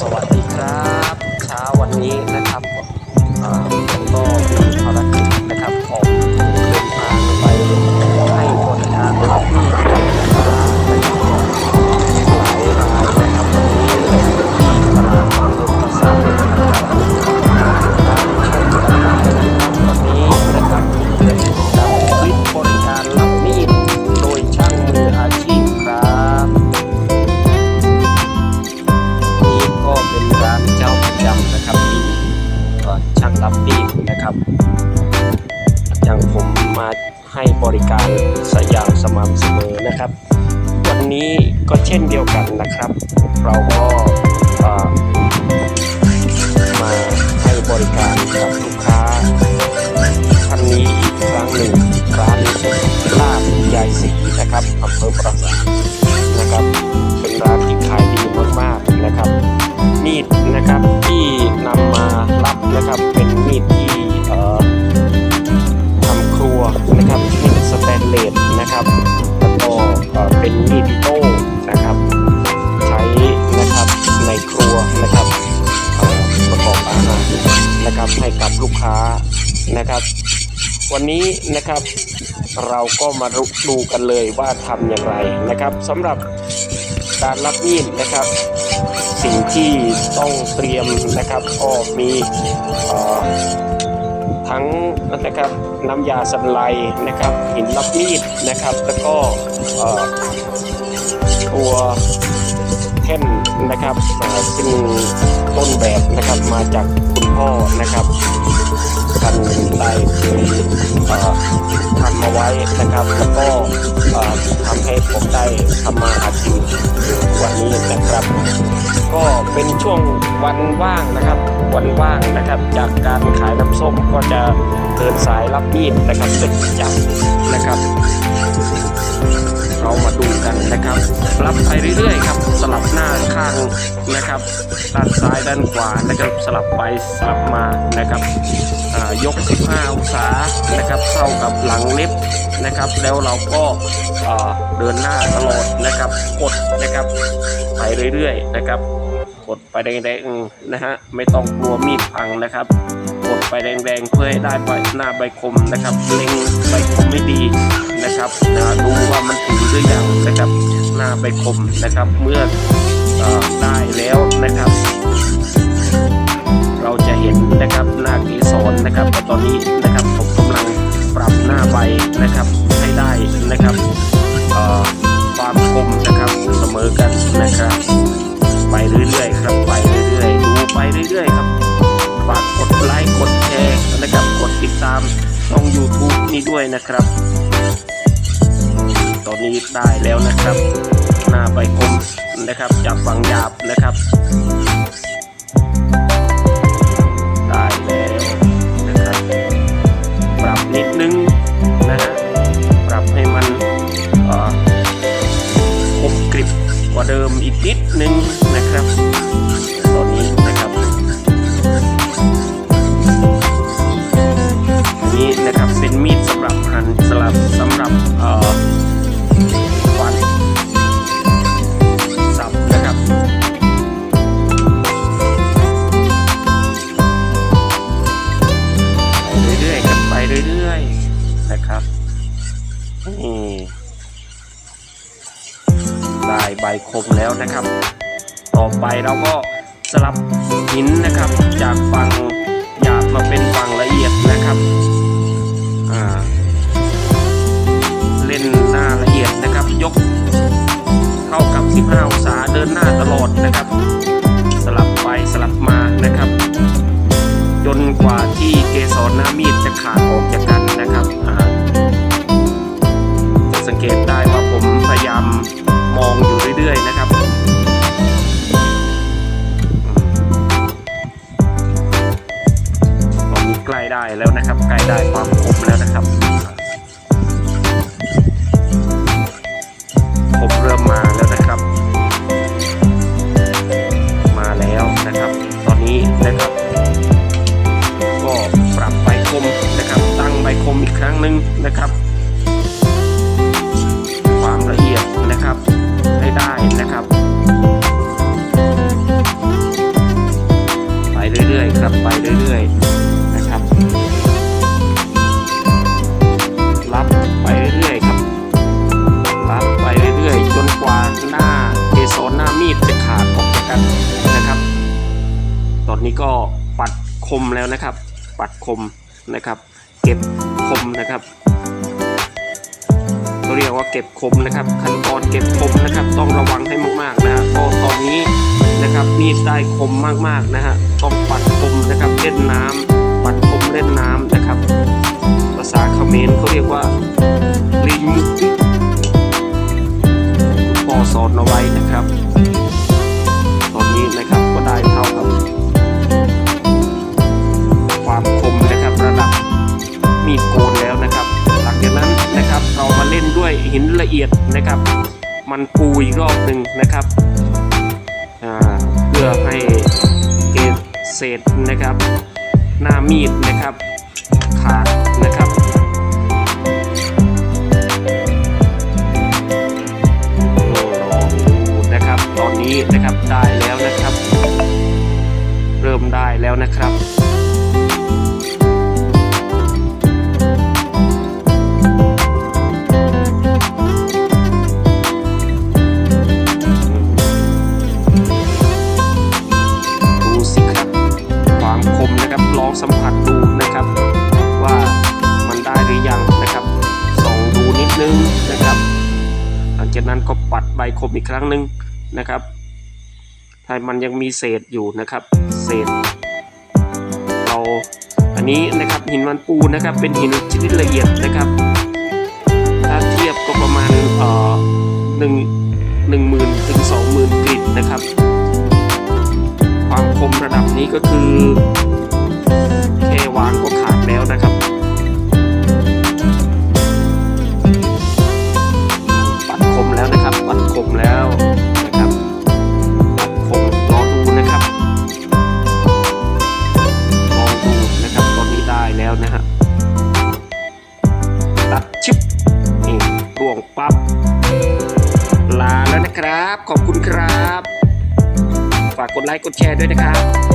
สวัสดีครับเช้าวันนี้นะครับผมก็มีภารกิจนะครับออก ให้บริการสอย่างสม่ำเสมอนะครับ วันนี้ก็เช่นเดียวกันนะครับ เราก็ นะครับแล้วก็เป็นมีดอิโต้นะครับ ใช้นะครับในครัวนะครับประกอบอาหารนะครับให้กับลูกค้านะครับ วันนี้นะครับเราก็มาดูกันเลยว่าทำอย่างไรนะครับสำหรับการรับมีดนะครับ สิ่งที่ต้องเตรียมนะครับก็มีเอ่อ ทั้งนะครับน้ำยาสันไลนะครับหินรับมีดนะครับ แล้วก็ตัวแท่นนะครับซึ่งต้นแบบนะครับมาจากคุณพ่อนะครับท่านได้ทำมาไว้นะครับ แล้วก็ทำให้ผมได้ทำมาหากิน วันนี้นะครับ ก็เป็นช่วงวันว่างนะครับ วันว่างนะครับ จากการขายน้ำส้มก็จะเดินสายรับมีดนะครับเป็นประจำนะครับ เรามาดูกันนะครับ รับไปเรื่อยๆครับ สลับหน้าข้างนะครับด้านซ้ายด้านขวานะครับสลับไปสลับมานะครับยก 15 องศานะครับเข้ากับหลังเล็บนะครับ แล้วเราก็เดินหน้าตลอดนะครับกดนะครับไปเรื่อยๆนะครับ กดไปแดงๆนะฮะไม่ต้องกลัวมีดพังนะครับ กดไปแดงๆเพื่อให้ได้ใบหน้าใบคมนะครับเล็งใบคมไม่ดีนะครับนะดูว่ามันถึงหรือยังนะครับหน้าใบคมนะครับ เมื่อเออได้แล้วนะครับามช่อง YouTube นี่ด้วยนะครับ ตอนนี้ได้แล้วนะครับ หน้าใบคมนะครับจากฝั่งหยาบนะครับ ได้แล้วนะครับ ปรับนิดนึงนะฮะปรับให้มันเอ่อคมกริบกว่าเดิมอีกนิดนึง คมแล้วนะครับ ต่อไปเราก็สลับหินนะครับ จากฝั่งหยาบมาเป็นฝั่งละเอียดนะครับเล่นหน้าละเอียดนะครับ ยกเท่ากับ 15 องศาเดินหน้าตลอดนะครับ สลับไปสลับมานะครับ จนกว่าที่เกสรหน้ามีดจะขาดออกจากกันนะครับจะสังเกตได้ว่าผมพยายาม รื่อยๆนะครับ นี้ก็ปัดคมแล้วนะครับ ปัดคมนะครับ เก็บคมนะครับเขาเรียกว่าเก็บคมนะครับ ขั้นตอนเก็บคมนะครับ ต้องระวังให้มากๆนะฮะเพราะตอนนี้นะครับมีดได้คมมากๆนะฮะต้องปัดคมนะครับเล่นน้ำปัดคมเล่นน้ำนะครับ ภาษาเขมรเขาเรียกว่า นแล้วนะครับ หลังจากนั้นนะครับเรามาเล่นด้วยหินละเอียดนะครับ มันปูอีกรอบหนึ่งนะครับเพื่อให้เกศเศษนะครับ หน้ามีดนะครับขาด นั้นก็ปัดใบคมอีกครั้งหนึ่งนะครับ ถ้ามันยังมีเศษอยู่นะครับ เศษ เราอันนี้นะครับหินมันปูนะครับ เป็นหินชนิดละเอียดนะครับ ถ้าเทียบก็ประมาณเอ่อหนึ่งหนึ่งหมื่นถึงสองหมื่นกริดนะครับ ความคมระดับนี้ก็คือ กดไลค์กดแชร์ด้วยนะครับ